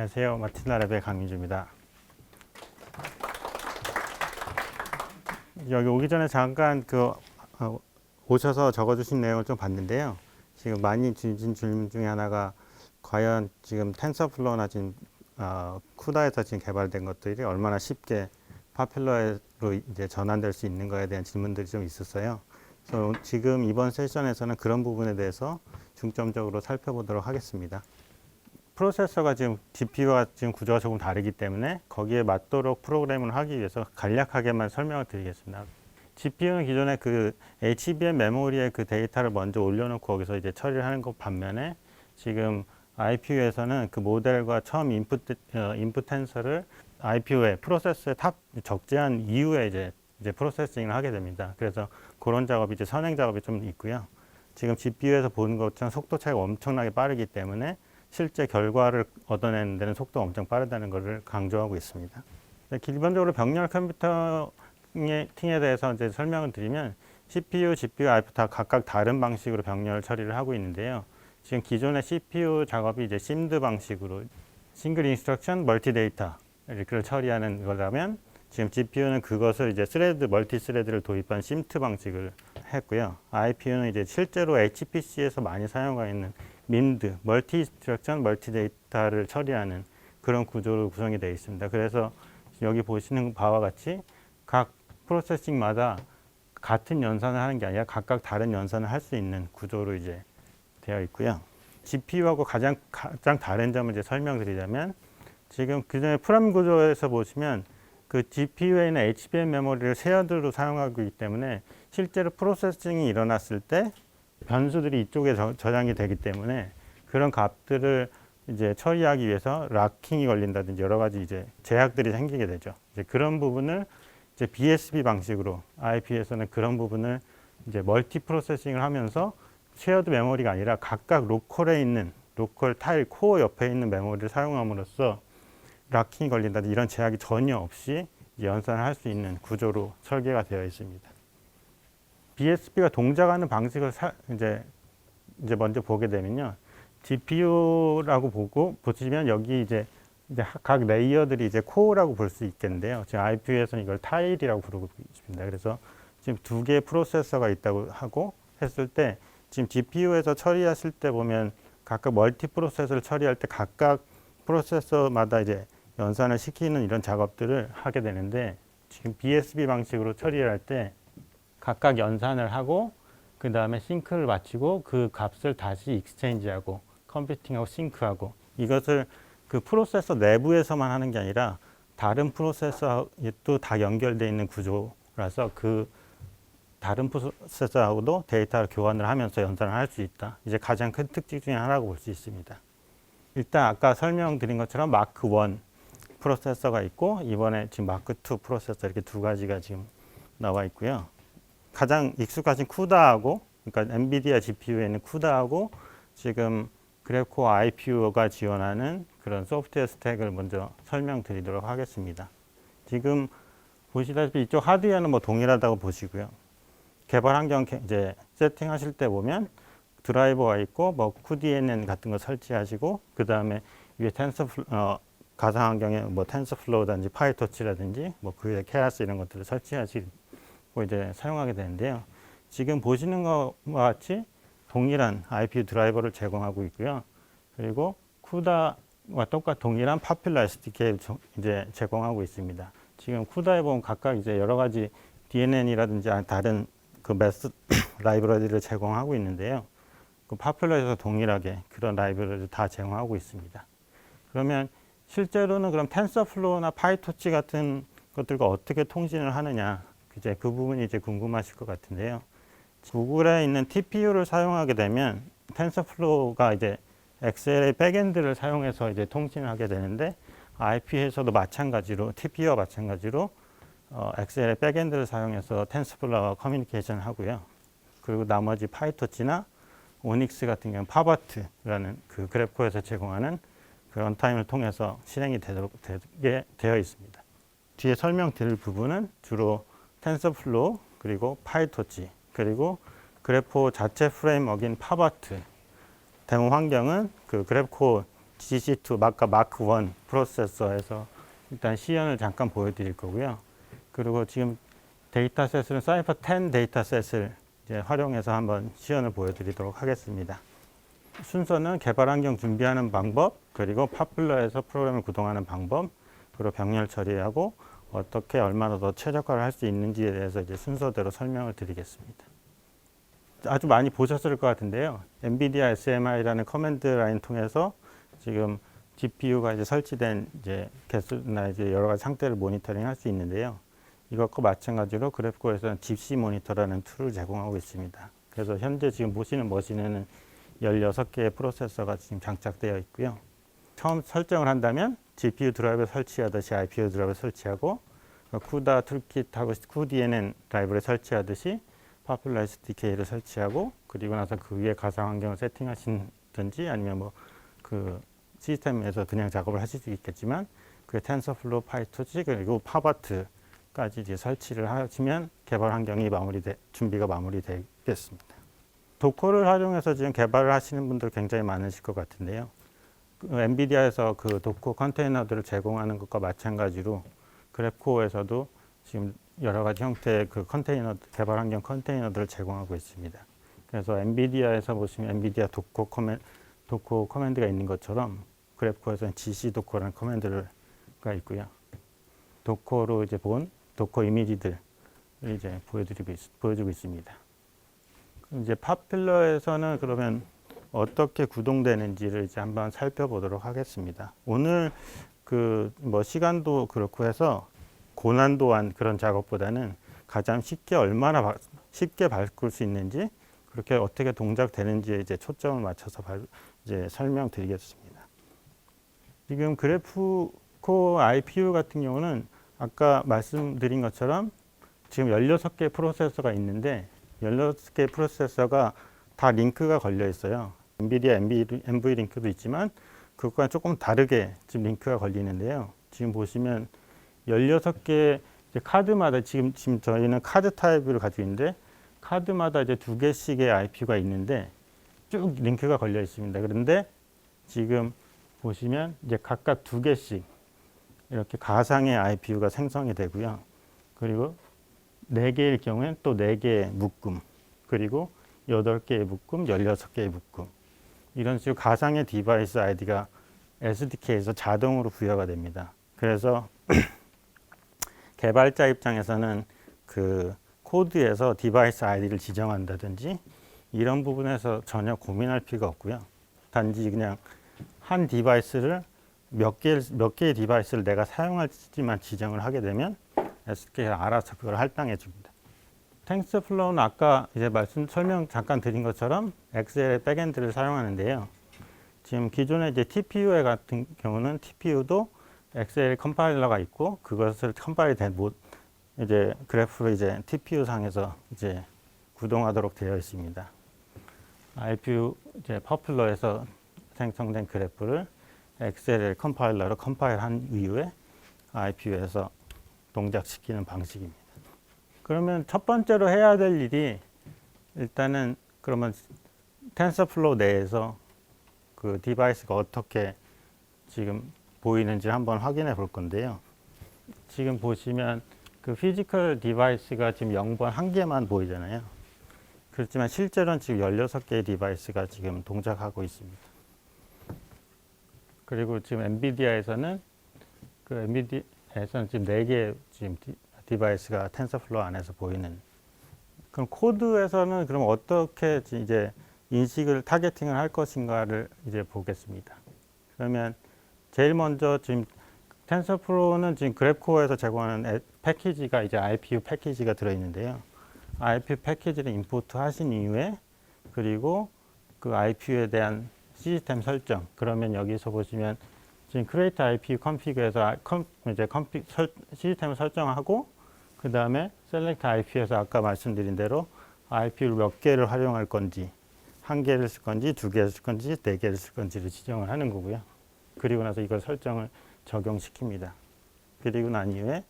안녕하세요. 마틴라랩의 강민주입니다. 여기 오기 전에 잠깐 그 어, 오셔서 적어주신 내용을 좀 봤는데요. 지금 많이 주신 질문 중에 하나가 과연 지금 텐서플로우나 지금 어, 쿠다에서 지금 개발된 것들이 얼마나 쉽게 파퓰러로 이제 전환될 수 있는 거에 대한 질문들이 좀 있었어요. 그래서 지금 이번 세션에서는 그런 부분에 대해서 중점적으로 살펴보도록 하겠습니다. 프로세서가 지금 GPU와 지금 구조가 조금 다르기 때문에 거기에 맞도록 프로그램을 하기 위해서 간략하게만 설명을 드리겠습니다. GPU는 기존에 그 HBM 메모리에 그 데이터를 먼저 올려놓고 거기서 이제 처리를 하는 것 반면에 지금 IPU에서는 그 모델과 처음 인풋 어, 인풋 텐서를 IPU에 프로세서에 탑 적재한 이후에 이제 이제 프로세싱을 하게 됩니다. 그래서 그런 작업이 이제 선행 작업이 좀 있고요. 지금 GPU에서 보는 것처럼 속도 차이가 엄청나게 빠르기 때문에 실제 결과를 얻어내는 데는 속도가 엄청 빠르다는 것을 강조하고 있습니다. 네, 기본적으로 병렬 컴퓨팅에 대해서 이제 설명을 드리면 CPU, GPU, IPU 다 각각 다른 방식으로 병렬 처리를 하고 있는데요. 지금 기존의 CPU 작업이 이제 심드 방식으로 싱글 인스트럭션 멀티 데이터 이렇게 처리하는 거라면 지금 GPU는 그것을 이제 스레드 멀티 스레드를 도입한 심트 방식을 했고요. IPU는 이제 실제로 HPC에서 많이 사용하고 있는 민드 멀티 인스트럭션 멀티 데이터를 처리하는 그런 구조로 구성이 되어 있습니다. 그래서 여기 보시는 바와 같이 각 프로세싱마다 같은 연산을 하는 게 아니라 각각 다른 연산을 할 수 있는 구조로 이제 되어 있고요. GPU하고 가장 가장 다른 점을 이제 설명드리자면 지금 그전에 프람 구조에서 보시면 그 GPU에 있는 HBM 메모리를 쉐어드로 사용하고 있기 때문에 실제로 프로세싱이 일어났을 때 변수들이 이쪽에 저, 저장이 되기 때문에 그런 값들을 이제 처리하기 위해서 락킹이 걸린다든지 여러 가지 이제 제약들이 생기게 되죠. 이제 그런 부분을 이제 BSB 방식으로 IP에서는 그런 부분을 이제 멀티 프로세싱을 하면서 쉐어드 메모리가 아니라 각각 로컬에 있는 로컬 타일 코어 옆에 있는 메모리를 사용함으로써 락킹이 걸린다든지 이런 제약이 전혀 없이 연산을 할 수 있는 구조로 설계가 되어 있습니다. BSB가 동작하는 방식을 사, 이제 이제 먼저 보게 되면요. GPU라고 보고 보시면 여기 이제 이제 각 레이어들이 이제 코어라고 볼 수 있겠는데요. 지금 IPU에서는 이걸 타일이라고 부르고 있습니다. 그래서 지금 두 개의 프로세서가 있다고 하고 했을 때 지금 GPU에서 처리하실 때 보면 각각 멀티 프로세서를 처리할 때 각각 프로세서마다 이제 연산을 시키는 이런 작업들을 하게 되는데 지금 BSB 방식으로 처리를 할때 각각 연산을 하고 그 다음에 싱크를 마치고 그 값을 다시 익스체인지하고 컴퓨팅하고 싱크하고 이것을 그 프로세서 내부에서만 하는 게 아니라 다른 프로세서도 다 연결되어 있는 구조라서 그 다른 프로세서하고도 데이터를 교환을 하면서 연산을 할 수 있다. 이제 가장 큰 특징 중에 하나라고 볼 수 있습니다. 일단 아까 설명드린 것처럼 마크 1 프로세서가 있고 이번에 지금 마크 2 프로세서 이렇게 두 가지가 지금 나와 있고요. 가장 익숙하신 쿠다하고 그러니까 엔비디아 GPU에 있는 쿠다하고 지금 그래프코어 IPU가 지원하는 그런 소프트웨어 스택을 먼저 설명드리도록 하겠습니다. 지금 보시다시피 이쪽 하드웨어는 뭐 동일하다고 보시고요. 개발 환경 이제 세팅하실 때 보면 드라이버가 있고 뭐 QDNN 같은 거 설치하시고 그 다음에 위에 텐서 어, 가상 환경에 뭐 텐서플로우든지 파이토치라든지 뭐 그에 케라스 이런 것들을 설치하시고 이제 사용하게 되는데요. 지금 보시는 것과 같이 동일한 IPU 드라이버를 제공하고 있고요. 그리고 쿠다와 똑같 동일한 파퓰러 SDK 이제 제공하고 있습니다. 지금 쿠다에 보면 각각 이제 여러 가지 DNN이라든지 다른 그 매스 라이브러리를 제공하고 있는데요. 그 파퓰러에서 동일하게 그런 라이브러리를 다 제공하고 있습니다. 그러면 실제로는 그럼 텐서플로우나 파이토치 같은 것들과 어떻게 통신을 하느냐 이제 그 부분이 이제 궁금하실 것 같은데요. 구글에 있는 TPU를 사용하게 되면 텐서플로우가 이제 XLA 백엔드를 사용해서 이제 통신을 하게 되는데 IP에서도 마찬가지로 TPU와 마찬가지로 어, XLA 백엔드를 사용해서 텐서플로우와 커뮤니케이션을 하고요. 그리고 나머지 파이토치나 오닉스 같은 경우는 파버트라는 그 그래프코에서 제공하는 그 런 타임을 통해서 실행이 되도록 되게 되어 있습니다. 뒤에 설명드릴 부분은 주로 텐서플로우 그리고 파이토치 그리고 그래프 자체 프레임워크인 파버트 데모 환경은 그 그래프코 GC2 아까 마크 1 프로세서에서 일단 시연을 잠깐 보여드릴 거고요. 그리고 지금 데이터셋은 사이퍼 10 데이터셋을 이제 활용해서 한번 시연을 보여드리도록 하겠습니다. 순서는 개발 환경 준비하는 방법, 그리고 파플러에서 프로그램을 구동하는 방법, 그리고 병렬 처리하고 어떻게 얼마나 더 최적화를 할 수 있는지에 대해서 이제 순서대로 설명을 드리겠습니다. 아주 많이 보셨을 것 같은데요. 엔비디아 SMI라는 커맨드 라인 통해서 지금 GPU가 이제 설치된 이제 개수나 이제 여러 가지 상태를 모니터링 할 수 있는데요. 이것과 마찬가지로 그래프코에서는 집시 모니터라는 툴을 제공하고 있습니다. 그래서 현재 지금 보시는 머신에는 16개의 프로세서가 지금 장착되어 있고요. 처음 설정을 한다면 GPU 드라이브 설치하듯이 IPU 드라이브 설치하고 쿠다 툴킷하고 쿠DNN 드라이브를 설치하듯이 파퓰러 SDK를 설치하고 그리고 나서 그 위에 가상 환경을 세팅하시든지 아니면 뭐 그 시스템에서 그냥 작업을 하실 수 있겠지만 그 텐서플로우, 파이토치 그리고 파바트까지 이제 설치를 하시면 개발 환경이 마무리돼 준비가 마무리되겠습니다. 도커를 활용해서 지금 개발을 하시는 분들 굉장히 많으실 것 같은데요. 그 엔비디아에서 그 도커 컨테이너들을 제공하는 것과 마찬가지로 그래프코어에서도 지금 여러 가지 형태의 그 컨테이너 개발 환경 컨테이너들을 제공하고 있습니다. 그래서 엔비디아에서 보시면 엔비디아 도커 커맨 도커 커맨드가 있는 것처럼 그래프코에서는 GC 도커라는 커맨드가 있고요. 도커로 이제 본 도커 이미지들을 이제 보여드리고 있, 보여주고 있습니다. 이제 파필러에서는 그러면 어떻게 구동되는지를 이제 한번 살펴보도록 하겠습니다. 오늘 그 뭐 시간도 그렇고 해서 고난도한 그런 작업보다는 가장 쉽게 얼마나 바- 쉽게 바꿀 수 있는지 그렇게 어떻게 동작되는지에 이제 초점을 맞춰서 발- 이제 설명드리겠습니다. 지금 그래프코 IPU 같은 경우는 아까 말씀드린 것처럼 지금 16개 프로세서가 있는데 16개 프로세서가 다 링크가 걸려 있어요. 엔비디아 MV, 링크도 있지만 그것과 조금 다르게 지금 링크가 걸리는데요. 지금 보시면 16개 이제 카드마다 지금 지금 저희는 카드 타입을 가지고 있는데 카드마다 이제 두 개씩의 IP가 있는데 쭉 링크가 걸려 있습니다. 그런데 지금 보시면 이제 각각 두 개씩 이렇게 가상의 IPU가 생성이 되고요. 그리고 네 개일 경우엔 또 네 개의 묶음, 그리고 여덟 개의 묶음, 열여섯 개의 묶음. 이런 식으로 가상의 디바이스 아이디가 SDK에서 자동으로 부여가 됩니다. 그래서 개발자 입장에서는 그 코드에서 디바이스 아이디를 지정한다든지 이런 부분에서 전혀 고민할 필요가 없고요. 단지 그냥 한 디바이스를 몇 개, 몇 개의 디바이스를 내가 사용할지만 지정을 하게 되면 SK가 알아서 그걸 할당해 줍니다. 탱스플로우는 아까 이제 말씀 설명 잠깐 드린 것처럼 엑셀의 백엔드를 사용하는데요. 지금 기존의 이제 TPU 같은 경우는 TPU도 엑셀 컴파일러가 있고 그것을 컴파일 된 모, 이제 그래프를 이제 TPU 상에서 이제 구동하도록 되어 있습니다. IPU 이제 퍼플러에서 생성된 그래프를 엑셀 컴파일러로 컴파일한 이후에 IPU에서 동작시키는 방식입니다. 그러면 첫 번째로 해야 될 일이 일단은 그러면 텐서플로우 내에서 그 디바이스가 어떻게 지금 보이는지 한번 확인해 볼 건데요. 지금 보시면 그 피지컬 디바이스가 지금 0번 한 개만 보이잖아요. 그렇지만 실제로는 지금 16개의 디바이스가 지금 동작하고 있습니다. 그리고 지금 엔비디아에서는 그 엔비디아에서는 지금 4개 지금 디, 디바이스가 텐서플로우 안에서 보이는 그럼 코드에서는 그럼 어떻게 이제 인식을 타겟팅을 할 것인가를 이제 보겠습니다. 그러면 제일 먼저 지금 텐서플로우는 지금 그래프코어에서 제공하는 애- 패키지가 이제 IPU 패키지가 들어 있는데요. IPU 패키지를 임포트 하신 이후에 그리고 그 IPU에 대한 시스템 설정 그러면 여기서 보시면 지금 create IPU config에서 아- 컴- 이제 컴피, 설, 시스템을 설정하고 그 다음에 select IPU에서 아까 말씀드린 대로 IPU를 몇 개를 활용할 건지 한 개를 쓸 건지 두 개를 쓸 건지 네 개를 쓸 건지를 지정을 하는 거고요. 그리고 나서 이걸 설정을 적용시킵니다. 그리고 난 이후에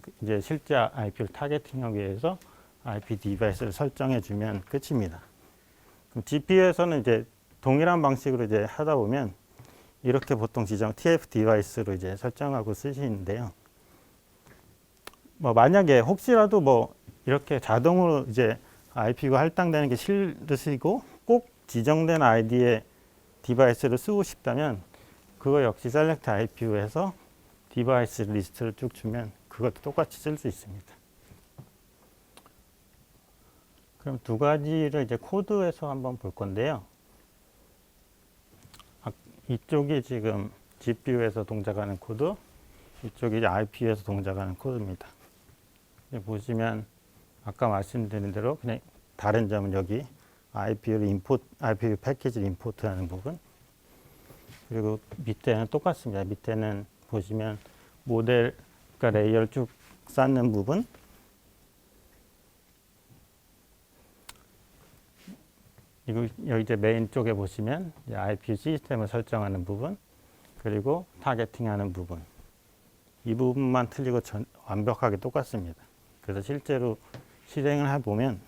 그 이제 실제 IP를 타겟팅하기 위해서 IP 디바이스를 설정해 주면 끝입니다. 그럼 GPU에서는 이제 동일한 방식으로 이제 하다 보면 이렇게 보통 지정 TF 디바이스로 이제 설정하고 쓰시는데요. 뭐 만약에 혹시라도 뭐 이렇게 자동으로 이제 IP가 할당되는 게 싫으시고 꼭 지정된 아이디의 디바이스를 쓰고 싶다면 그거 역시 셀렉트 IPU에서 디바이스 리스트를 쭉 주면 그것도 똑같이 쓸 수 있습니다. 그럼 두 가지를 이제 코드에서 한번 볼 건데요. 아, 이쪽이 지금 GPU에서 동작하는 코드, 이쪽이 IPU에서 동작하는 코드입니다. 여기 보시면 아까 말씀드린 대로 그냥 다른 점은 여기 IPU를 임포트, IPU 패키지를 임포트하는 부분, 그리고 밑에는 똑같습니다. 밑에는 보시면 모델, 그러니까 레이어를 쭉 쌓는 부분, 이거 여기 이제 메인 쪽에 보시면 이제 IPU 시스템을 설정하는 부분, 그리고 타겟팅하는 부분. 이 부분만 틀리고 전, 완벽하게 똑같습니다. 그래서 실제로 실행을 해보면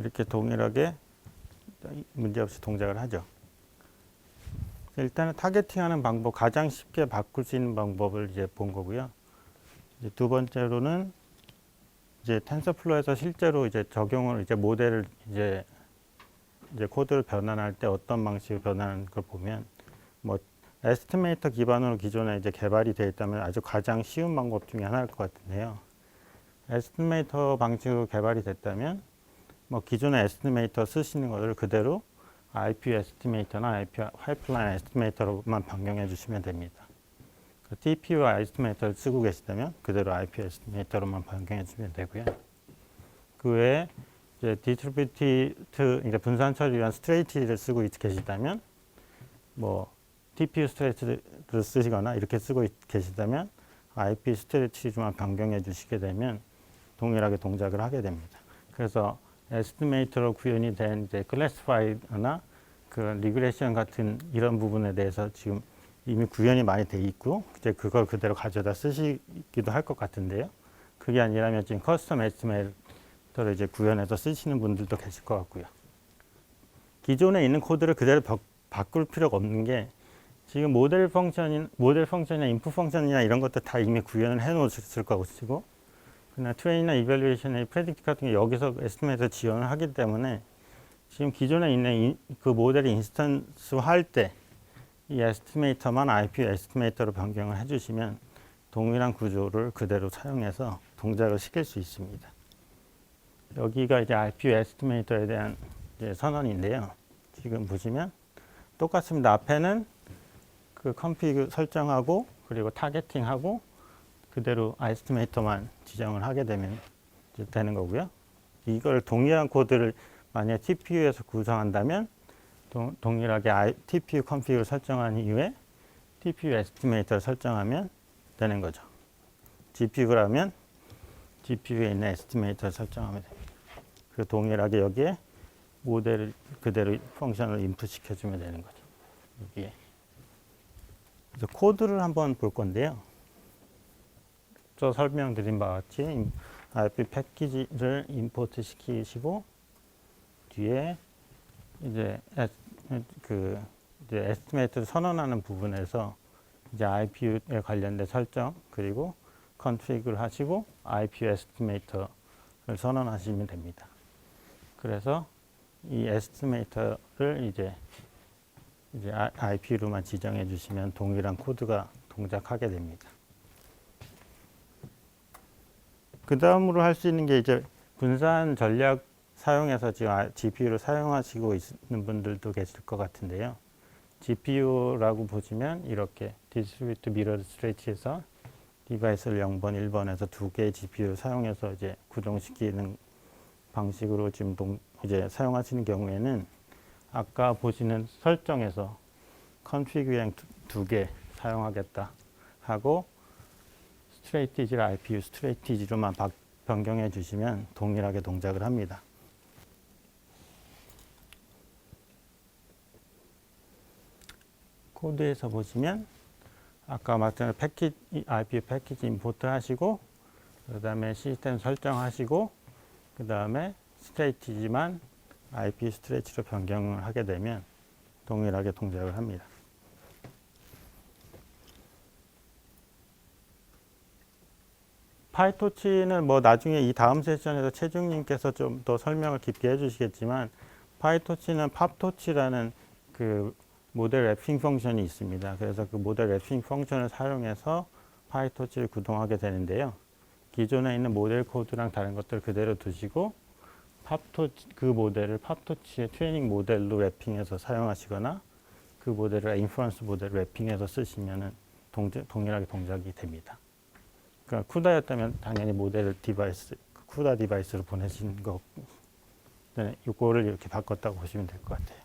이렇게 동일하게 문제없이 동작을 하죠. 일단은 타겟팅하는 방법 가장 쉽게 바꿀 수 있는 방법을 이제 본 거고요. 이제 두 번째로는 이제 텐서플로에서 실제로 이제 적용을 이제 모델을 이제 이제 코드를 변환할 때 어떤 방식으로 변환하는 걸 보면 뭐 에스티메이터 기반으로 기존에 이제 개발이 되어 있다면 아주 가장 쉬운 방법 중에 하나일 것 같은데요. 에스티메이터 방식으로 개발이 됐다면 뭐 기존의 에스티메이터 쓰시는 것을 그대로 IP 에스티메이터나 IP 파이프라인 에스티메이터로만 변경해 주시면 됩니다. 그 TPU 에스티메이터를 쓰고 계시다면 그대로 IP 에스티메이터로만 변경해 주시면 되고요. 그 외에 이제 디스트리뷰티드 그러니까 분산 처리한 스트레이트를 쓰고 있- 계시다면 뭐 TPU 스트레이트를 쓰시거나 이렇게 쓰고 있- 계시다면 IP 스트레이트만 변경해 주시게 되면 동일하게 동작을 하게 됩니다. 그래서 에스티메이터로 구현이 된 이제 클래스파이드나 그 리그레션 같은 이런 부분에 대해서 지금 이미 구현이 많이 돼 있고 이제 그걸 그대로 가져다 쓰시기도 할 것 같은데요. 그게 아니라면 지금 커스텀 에스티메이터를 이제 구현해서 쓰시는 분들도 계실 것 같고요. 기존에 있는 코드를 그대로 바, 바꿀 필요가 없는 게 지금 모델 펑션인 모델 펑션이나 인풋 펑션이나 이런 것들 다 이미 구현을 해 놓으셨을 것이고 그냥 트레이나 이밸루에이션의 프레딕트 같은 게 여기서 에스티메이터 지원을 하기 때문에 지금 기존에 있는 이, 그 모델을 인스턴스 할 때 이 에스티메이터만 IP 에스티메이터로 변경을 해주시면 동일한 구조를 그대로 사용해서 동작을 시킬 수 있습니다. 여기가 이제 IP 에스티메이터에 대한 선언인데요. 지금 보시면 똑같습니다. 앞에는 그 컴피그 설정하고 그리고 타겟팅하고 그대로 에스티메이터만 지정을 하게 되면 되는 거고요. 이걸 동일한 코드를 만약 TPU에서 구성한다면 동, 동일하게 I, TPU 컴피그를 설정한 이후에 TPU 에스티메이터를 설정하면 되는 거죠. GPU라면 GPU에 있는 에스티메이터를 설정하면 됩니다. 그 동일하게 여기에 모델을 그대로 펑션을 인풋 시켜주면 되는 거죠. 여기에. 그래서 코드를 한번 볼 건데요. 저 설명드린 바와 같이 임- RP 패키지를 임포트 시키시고 뒤에 이제 그 이제 에스티메이트를 선언하는 부분에서 이제 IPU에 관련된 설정 그리고 컨피그를 하시고 IPU 에스티메이터를 선언하시면 됩니다. 그래서 이 에스티메이터를 이제 이제 IPU로만 지정해 주시면 동일한 코드가 동작하게 됩니다. 그 다음으로 할 수 있는 게 이제 분산 전략 사용해서 지금 아, GPU를 사용하시고 있는 분들도 계실 것 같은데요. GPU라고 보시면 이렇게 디스트리뷰트 미러드 스트레치에서 디바이스를 0번, 1번에서 두 개의 GPU를 사용해서 이제 구동시키는 방식으로 지금 동, 이제 사용하시는 경우에는 아까 보시는 설정에서 컨피그랑 두개 사용하겠다 하고 스트레이티지를 IPU 스트레이티지로만 바- 변경해 주시면 동일하게 동작을 합니다. 코드에서 보시면 아까 말씀드린 패키지 IPU 패키지 임포트 하시고 그 다음에 시스템 설정하시고 그 다음에 스트레이티지만 IP 스트레치로 변경을 하게 되면 동일하게 동작을 합니다. 파이토치는 뭐 나중에 이 다음 세션에서 최중님께서 좀 더 설명을 깊게 해주시겠지만 파이토치는 팝토치라는 그 모델 랩핑 펑션이 있습니다. 그래서 그 모델 랩핑 펑션을 사용해서 파이토치를 구동하게 되는데요. 기존에 있는 모델 코드랑 다른 것들 그대로 두시고 팝토치 그 모델을 팝토치의 트레이닝 모델로 랩핑해서 사용하시거나 그 모델을 인퍼런스 모델 랩핑해서 쓰시면은 동일하게 동작이 됩니다. 그러니까 쿠다였다면 당연히 모델 디바이스 쿠다 디바이스로 보내신 거 네, 이거를 이렇게 바꿨다고 보시면 될 것 같아요.